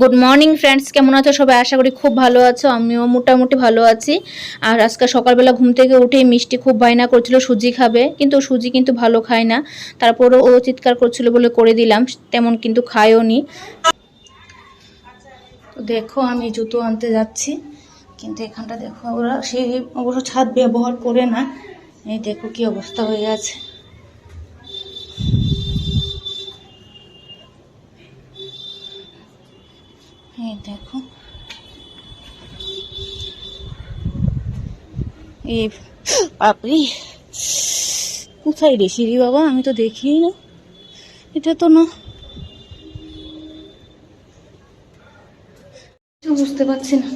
Good morning friends কেমন আছো? সবাই আশা করি খুব ভালো আছো। আমিও মোটামুটি ভালো আছি। আর আজকে সকালবেলা ঘুম থেকে উঠেই মিষ্টি খুব বায়না করছিল, সুজি খাবে। কিন্তু সুজি কিন্তু ভালো খায় না। তারপরও ও চিৎকার করছিল বলে করে দিলাম, তেমন কিন্তু খায়ও নি। দেখো, আমি জুতো আনতে যাচ্ছি। কিন্তু এখানটা দেখো, ওরা সেই অবশ্য ছাদ ব্যবহার করে না। এই দেখো কি অবস্থা হয়ে আছে। দেখো। এই বাপরি। কোথায় রে বাবা? আমি তো দেখিই না। এটা তো না। বুঝতে পারছি না।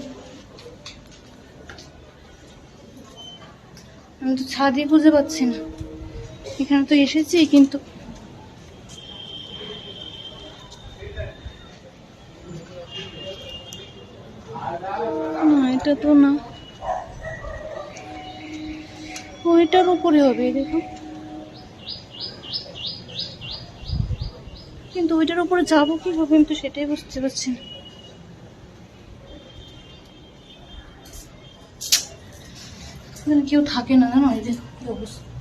আমি তো ছাদই বুঝতে পারছি না। এখানে তো এসেছি, কিন্তু এটা তো না। ওইটার উপরে হবে দেখো। কিন্তু ওইটার উপরে যাব কীভাবে? আমি তো সেটাই বুঝতে পারছি না। কেউ থাকে না, জানো? এই দেখো অবস্থা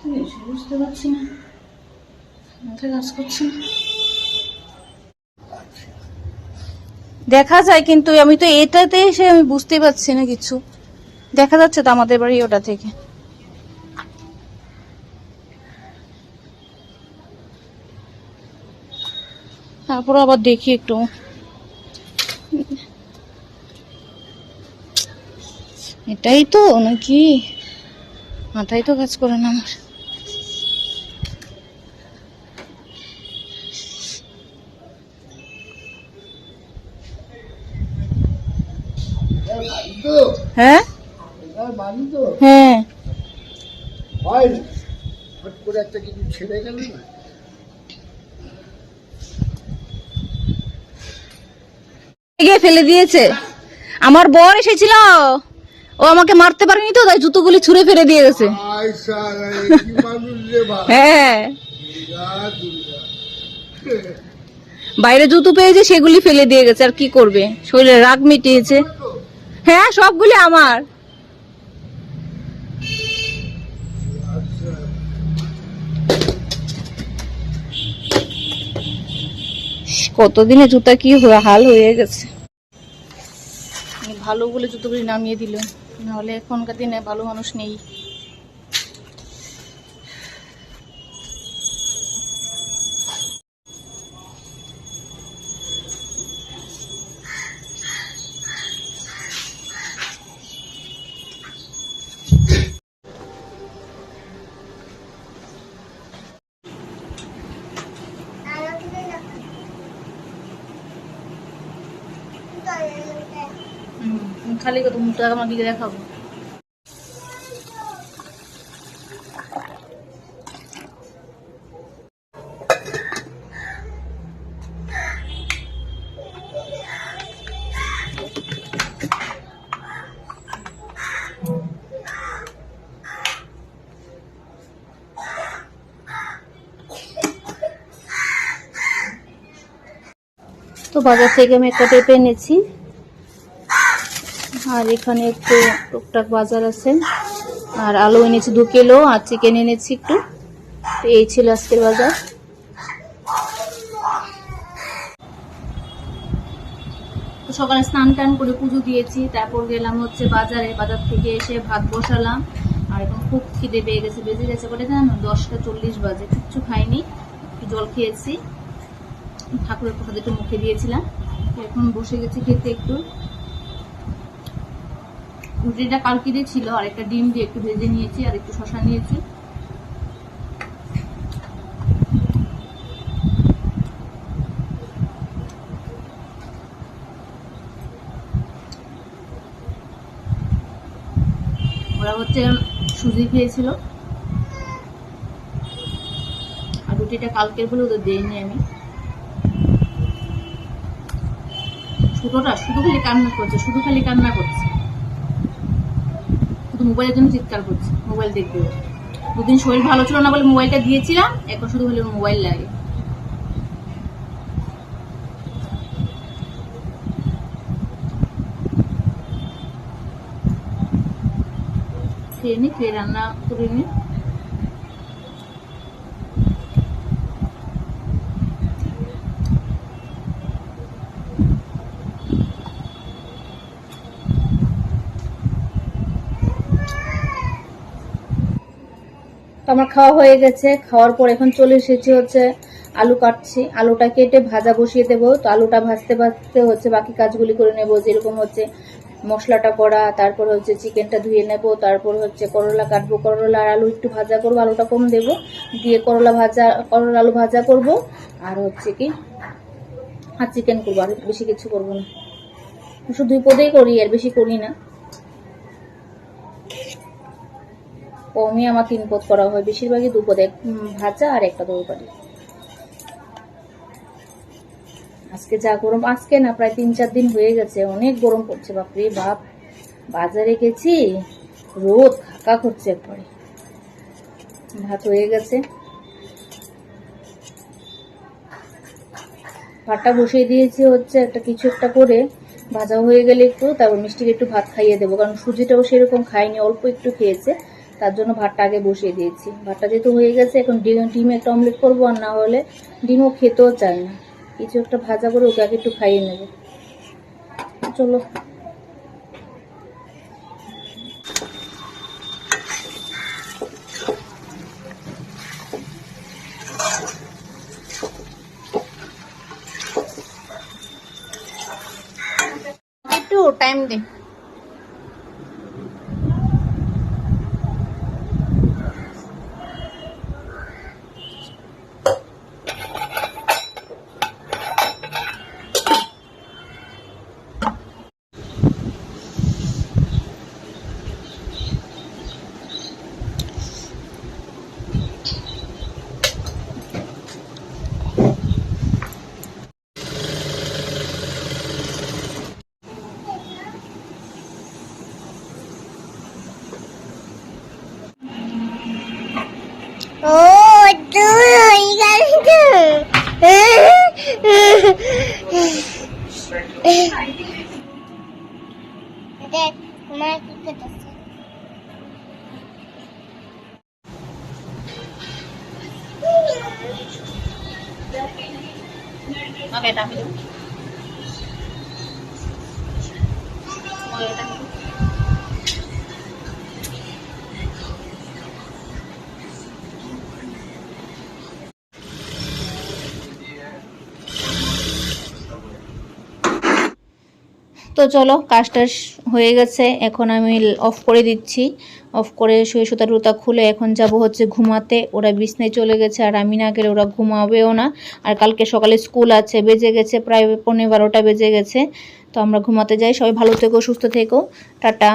কি বুঝতে পারছি না। মাথায় কাজ করছে না। দেখা যায় কিন্তু আমি তো এটাতে এসে আমি বুঝতে পারছি না কিছু। দেখা যাচ্ছে তো আমাদের বাড়ি ওটা থেকে। তারপর আবার দেখি একটু। এটাই তো নাকি? মাথায় তো কাজ করে না আমার। হ্যাঁ? হ্যাঁ। না। হট করে একটা কিছু ছেড়ে গেল না? গিয়ে ফেলে দিয়েছে। আমার বর এসেছিল। ও আমাকে মারতে পারেনি তো তাই জুতোগুলি ছুঁড়ে ফেলে দিয়ে গেছে হ্যাঁ। বাইরে জুতো পেয়েছে সেগুলি ফেলে দিয়ে গেছে আর কি করবে? শরীরে রাগ মিটিয়েছে। হ্যাঁ সবগুলি আমার। কতদিনে জুতা কি হাল হয়ে গেছে। ভালো বলে জুতোগুলি নামিয়ে দিল। নাহলে এখনকার দিনে ভালো মানুষ নেই। খালি কত মুখটা আমার দিকে দেখাবো। তো বাজার থেকে আমি একটা পেঁপে এনেছি। আর এখানে একটু টুকটাক বাজার আছে। আর আলু এনেছি দু কিলো, আর চিকেন এনেছি একটু। এই ছিল আজকের বাজার। সকালে স্নান টান করে পুজো দিয়েছি, তারপর গেলাম হচ্ছে বাজারে। বাজার থেকে এসে ভাত বসালাম। আর এখন খুব খিদে পেয়ে গেছে, বেজে গেছে বলে জানো? দশটা চল্লিশ বাজে, কিচ্ছু খাইনি, একটু জল খেয়েছি। ঠাকুরের প্রসাদ একটু মুখে দিয়েছিলাম। এখন বসে গেছি খেতে একটু। রুটিটা কালকে দিয়ে ছিল, আর একটা ডিম দিয়ে একটু ভেজে নিয়েছি, আর একটু শশা নিয়েছি। ওরা হচ্ছে সুজি খেয়েছিল। আর রুটিটা কালকের বলে ওদের দেয়নি আমি। ছোটটা শুধু খালি কান্না করছে, শুধু খালি কান্না করছে। মোবাইলের জন্য চিৎকার করছে মোবাইল দেখবে দুদিন শরীর ভালো ছিল না বলে মোবাইলটা দিয়েছিলাম, এখন শুধু হলে মোবাইল লাগে। খেয়ে নি, খেয়ে রান্না করে নি। আমার খাওয়া হয়ে গেছে। খাওয়ার পর এখন চলে এসেছি হচ্ছে আলু কাটছি। আলুটা কেটে ভাজা বসিয়ে দেবো। তো আলুটা ভাজতে ভাজতে হচ্ছে বাকি কাজগুলি করে নেব। যেরকম হচ্ছে মশলাটা করা, তারপর হচ্ছে চিকেনটা ধুয়ে নেব, তারপর হচ্ছে করলা কাটবো। করলা আর আলু একটু ভাজা করব, আলুটা কম দেবো। দিয়ে করলা ভাজা, করলা আলু ভাজা করব। আর হচ্ছে কি, আর চিকেন করব। আর বেশি কিছু করব না। শুধু দুই পদেই করি, আর বেশি করি না। কমই আমার তিন পদ করা হয়। বেশিরভাগই দু পদ এক ভাজা আর একটা তরকারি। আজকে যা গরম, আজকে না, প্রায় তিন চার দিন হয়ে গেছে। অনেক গরম পড়ছে, বাপরে বাপ। বাজারে গেছি, রোদ খাকা করছে একবারে। ভাত হয়ে গেছে। ভাতটা বসিয়ে দিয়েছি হচ্ছে একটা কিছু একটা করে। ভাজা হয়ে গেলে একটু, তারপর মিষ্টিকে একটু ভাত খাইয়ে দেবো। কারণ সুজিটাও সেরকম খাইনি, অল্প একটু খেয়েছে। তার জন্য ভাতটা আগে বসিয়ে দিয়েছি। ভাতটা যেহেতু হয়ে গেছে, এখন ডিম ডিম একটা অমলেট করব, আর না হলে ডিমও খেতেও চায় না। কিছু একটা ভাজা করে ওকে আগে একটু খাইয়ে নেব। চলো। একটু টাইম দে। দেখ মা কি করতেছে ওকে এটা আমি দেবো ওকে, তো চলো, কাজটা হয়ে গেছে। এখন আমি অফ করে দিচ্ছি। অফ করে শুয়ে সুতা টুতা খুলে এখন যাব হচ্ছে ঘুমাতে। ওরা বিছনায় চলে গেছে আর আমি না গেলে ওরা ঘুমাবেও না। আর কালকে সকালে স্কুল আছে, বেজে গেছে, প্রায় পনেরো বারোটা বেজে গেছে। তো আমরা ঘুমাতে যাই। সবাই ভালো থেকো, সুস্থ থেকো। টাটা।